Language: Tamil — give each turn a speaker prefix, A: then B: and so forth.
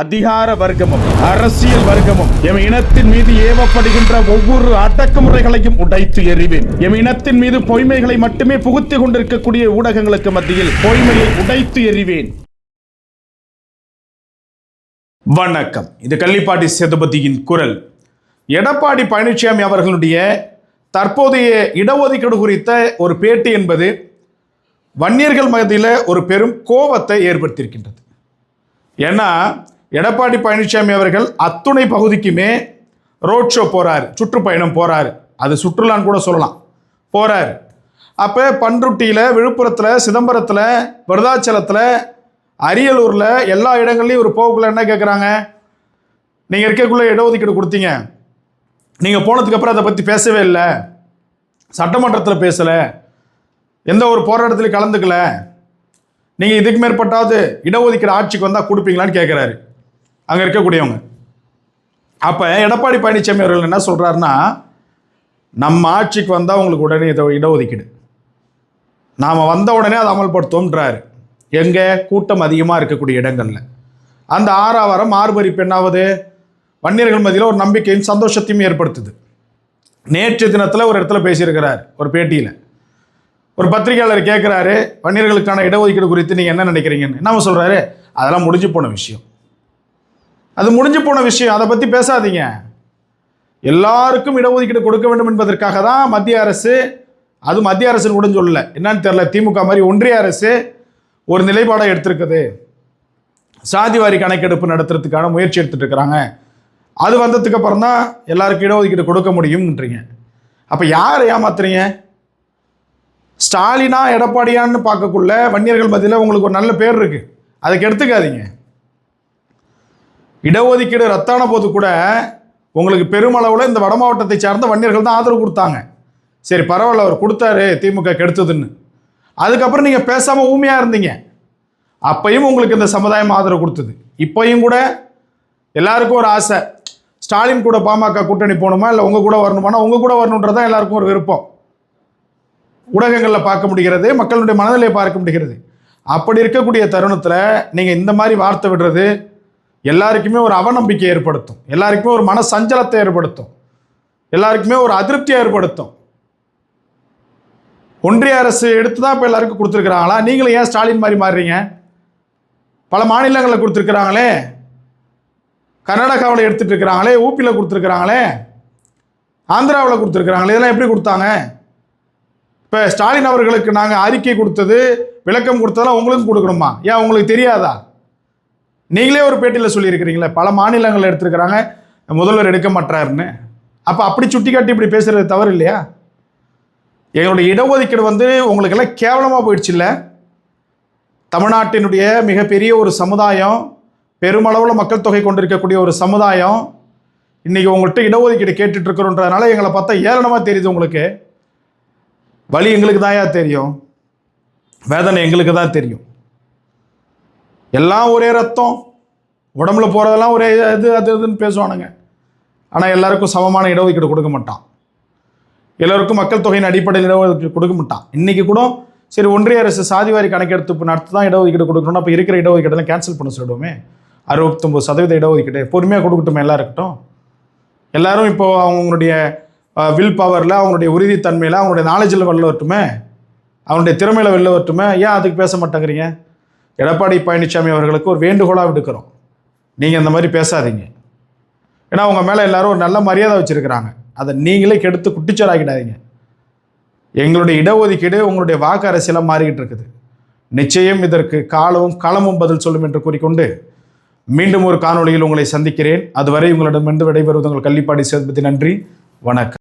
A: அதிகார வர்க்கமும் அரசியல் வர்க்கமும் எம் இனத்தின் மீது ஏவப்படுகின்ற ஒவ்வொரு அடக்குமுறைகளையும் உடைத்து எறிவேன். எம் இனத்தின் மீது பொய்மைகளை மட்டுமே புகுத்திக் கொண்டிருக்கக்கூடிய ஊடகங்களுக்கு மத்தியில் பொய்மையை உடைத்து எறிவேன். வணக்கம். இது கள்ளிப்பாட்டி சேதுபதியின் குரல். எடப்பாடி பழனிசாமி அவர்களுடைய தற்போதைய இடஒதுக்கீடு குறித்த ஒரு பேட்டி என்பது வன்னியர்கள் மத்தியில் ஒரு பெரும் கோபத்தை ஏற்படுத்தியிருக்கின்றது. ஏன்னா எடப்பாடி பழனிசாமி அவர்கள் அத்துணை பகுதிக்குமே ரோட் ஷோ போகிறார் சுற்றுப்பயணம் போகிறார் அது சுற்றுலான்னு கூட சொல்லலாம். போகிறார் அப்போ பன்ருட்டியில் விழுப்புரத்தில் சிதம்பரத்தில் விருதாச்சலத்தில் அரியலூரில் எல்லா இடங்கள்லையும் ஒரு போக்குள்ள என்ன கேட்குறாங்க நீங்கள் இருக்கக்குள்ளே இடஒதுக்கீடு கொடுத்தீங்க. நீங்கள் போனதுக்கப்புறம் அதை பற்றி பேசவே இல்லை. சட்டமன்றத்தில் பேசலை. எந்த ஒரு போராட்டத்திலையும் கலந்துக்கல. நீங்கள் இதுக்கு மேற்பட்டாவது இடஒதுக்கீடு ஆட்சிக்கு வந்தால் கொடுப்பீங்களான்னு கேட்குறாரு அங்கே இருக்கக்கூடியவங்க. அப்போ எடப்பாடி பழனிசாமி அவர்கள் என்ன சொல்கிறாருன்னா நம்ம ஆட்சிக்கு வந்தால் உங்களுக்கு உடனே இட இடஒதுக்கீடு. நாம் வந்த உடனே அதை அமல்படுத்துவோம்ன்றாரு. எங்கே? கூட்டம் அதிகமாக இருக்கக்கூடிய இடங்களில். அந்த ஆறாவாரம் மார்பரிப்பு என்னாவது வன்னியர்கள் மத்தியில் ஒரு நம்பிக்கையும் சந்தோஷத்தையும் ஏற்படுத்துது. நேற்று தினத்தில் ஒரு இடத்துல பேசியிருக்கிறார் ஒரு பேட்டியில். ஒரு பத்திரிகையாளர் கேட்குறாரு வன்னியர்களுக்கான இடஒதுக்கீடு குறித்து நீங்கள் என்ன நினைக்கிறீங்கன்னு? என்ன சொல்கிறாரு அதெல்லாம் முடிஞ்சு போன விஷயம். அது முடிஞ்சு போன விஷயம். அதை பற்றி பேசாதீங்க. எல்லாருக்கும் இடஒதுக்கீடு கொடுக்க வேண்டும் என்பதற்காக தான் மத்திய அரசு அது மத்திய அரசு கூட சொல்லல. என்னன்னு தெரில திமுக மாதிரி ஒன்றிய அரசு ஒரு நிலைப்பாடை எடுத்திருக்குது. சாதிவாரி கணக்கெடுப்பு நடத்துறதுக்கான முயற்சி எடுத்துட்டு இருக்கிறாங்க. அது வந்ததுக்கு அப்புறம் தான் எல்லாருக்கும் இடஒதுக்கீடு கொடுக்க முடியும்ன்றீங்க. அப்போ யார் ஏமாத்துறீங்க? ஸ்டாலினா எடப்பாடியான்னு பார்க்கக்குள்ள வன்னியர்கள் மத்தியில் உங்களுக்கு ஒரு நல்ல பேர் இருக்குது அதுக்கு எடுத்துக்காதீங்க இடஒதுக்கீடு ரத்தான போது கூட உங்களுக்கு பெருமளவில் இந்த வட மாவட்டத்தை சார்ந்த வன்னியர்கள் தான் ஆதரவு கொடுத்தாங்க. சரி பரவாயில்ல அவர் கொடுத்தாரு திமுக கெடுத்ததுன்னு. அதுக்கப்புறம் நீங்கள் பேசாமல் ஊமையாக இருந்தீங்க. அப்பையும் உங்களுக்கு இந்த சமுதாயம் ஆதரவு கொடுத்தது. இப்பையும் கூட எல்லாருக்கும் ஒரு ஆசை. ஸ்டாலின் கூட பாமக கூட்டணி போகணுமா இல்லை உங்கள் கூட வரணுமானா உங்கள் கூட வரணுன்றதான் எல்லாருக்கும் ஒரு விருப்பம். ஊடகங்களில் பார்க்க முடிகிறது மக்களுடைய மனநிலையை பார்க்க முடிகிறது. அப்படி இருக்கக்கூடிய தருணத்தில் நீங்கள் இந்த மாதிரி வார்த்தை விடுறது எல்லாருக்குமே ஒரு அவநம்பிக்கை ஏற்படுத்தும். எல்லாருக்குமே ஒரு மன சஞ்சலத்தை ஏற்படுத்தும். எல்லாருக்குமே ஒரு அதிருப்தியை ஏற்படுத்தும். ஒன்றிய அரசு எடுத்து தான் இப்போ எல்லாருக்கும் கொடுத்துருக்குறாங்களா? நீங்களும் ஏன் ஸ்டாலின் மாதிரி மாறுறீங்க? பல மாநிலங்களில் கொடுத்துருக்குறாங்களே. கர்நாடகாவில் எடுத்துட்டு இருக்கிறாங்களே ஊபியில் கொடுத்துருக்குறாங்களே. ஆந்திராவில் கொடுத்துருக்குறாங்களே இதெல்லாம் எப்படி கொடுத்தாங்க? இப்போ ஸ்டாலின் அவர்களுக்கு நாங்கள் அறிக்கை கொடுத்தது விளக்கம் கொடுத்ததெல்லாம் உங்களுக்கும் கொடுக்கணுமா? ஏன் உங்களுக்கு தெரியாதா? நீங்களே ஒரு பேட்டியில் சொல்லியிருக்கிறீங்களே பல மாநிலங்கள் எடுத்திருக்கிறாங்க முதல்வர் எடுக்க மாட்டாருன்னு. அப்போ அப்படி சுட்டி காட்டி இப்படி பேசுறது தவறு இல்லையா எங்களுடைய இடஒதுக்கீடு வந்து உங்களுக்கெல்லாம் கேவலமாக போயிடுச்சு இல்லை தமிழ்நாட்டினுடைய மிகப்பெரிய ஒரு சமுதாயம் பெருமளவில் மக்கள் தொகை கொண்டிருக்கக்கூடிய ஒரு சமுதாயம் இன்றைக்கி உங்கள்கிட்ட இடஒதுக்கீடு கேட்டுட்ருக்குறோன்றதுனால எங்களை பார்த்தா ஏளனமாக தெரியுது உங்களுக்கு. வழி எங்களுக்கு தான் தெரியும். வேதனை எங்களுக்கு தான் தெரியும். எல்லாம் ஒரே ரத்தம். உடம்புல போகிறதெல்லாம் ஒரே இது அது இதுன்னு பேசுவானுங்க. ஆனால் எல்லாருக்கும் சமமான இடஒதுக்கீடு கொடுக்க மாட்டான். எல்லோருக்கும் மக்கள் தொகையின் அடிப்படையில் இடஒதுக்கீடு கொடுக்க மாட்டான். இன்றைக்கி கூட சரி ஒன்றிய அரசு சாதிவாரி கணக்கெடுத்து நடத்து தான் இடஒதுக்கீடு கொடுக்கணும் அப்போ இருக்கிற இடஒதுக்கீடெல்லாம் கேன்சல் பண்ண சொல்லிடுவோமே. அறுபத்தொம்பது சதவீத இடஒதுக்கீடு. பொறுமையாக கொடுக்கட்டும் எல்லாம் இருக்கட்டும். எல்லாரும் இப்போது அவங்களுடைய வில் பவரில் அவங்களுடைய உறுதித்தன்மையில் அவங்களுடைய நாலேஜில் வெளில வரட்டுமே? அவனுடைய திறமையில் வெளில வரட்டுமே? ஏன் அதுக்கு பேச மாட்டேங்கிறீங்க? எடப்பாடி பழனிசாமி அவர்களுக்கு ஒரு வேண்டுகோளாக விடுக்கிறோம். நீங்கள் இந்த மாதிரி பேசாதீங்க. ஏன்னா உங்கள் மேலே எல்லாரும் ஒரு நல்ல மரியாதை வச்சுருக்கிறாங்க. அதை நீங்களே கெடுத்து குட்டிச்சோராக்கிடாதீங்க. எங்களுடைய இடஒதுக்கீடு உங்களுடைய வாக்கு அரசியலாக மாறிக்கிட்டு இருக்குது. நிச்சயம் இதற்கு காலமும் களமும் பதில் சொல்லும் என்று கூறிக்கொண்டு மீண்டும் ஒரு காணொளியில் உங்களை சந்திக்கிறேன். அதுவரை உங்களிடமிருந்து விடைபெறுவது உங்கள் கள்ளிப்பாடி சேர்ப்பதி நன்றி. வணக்கம்.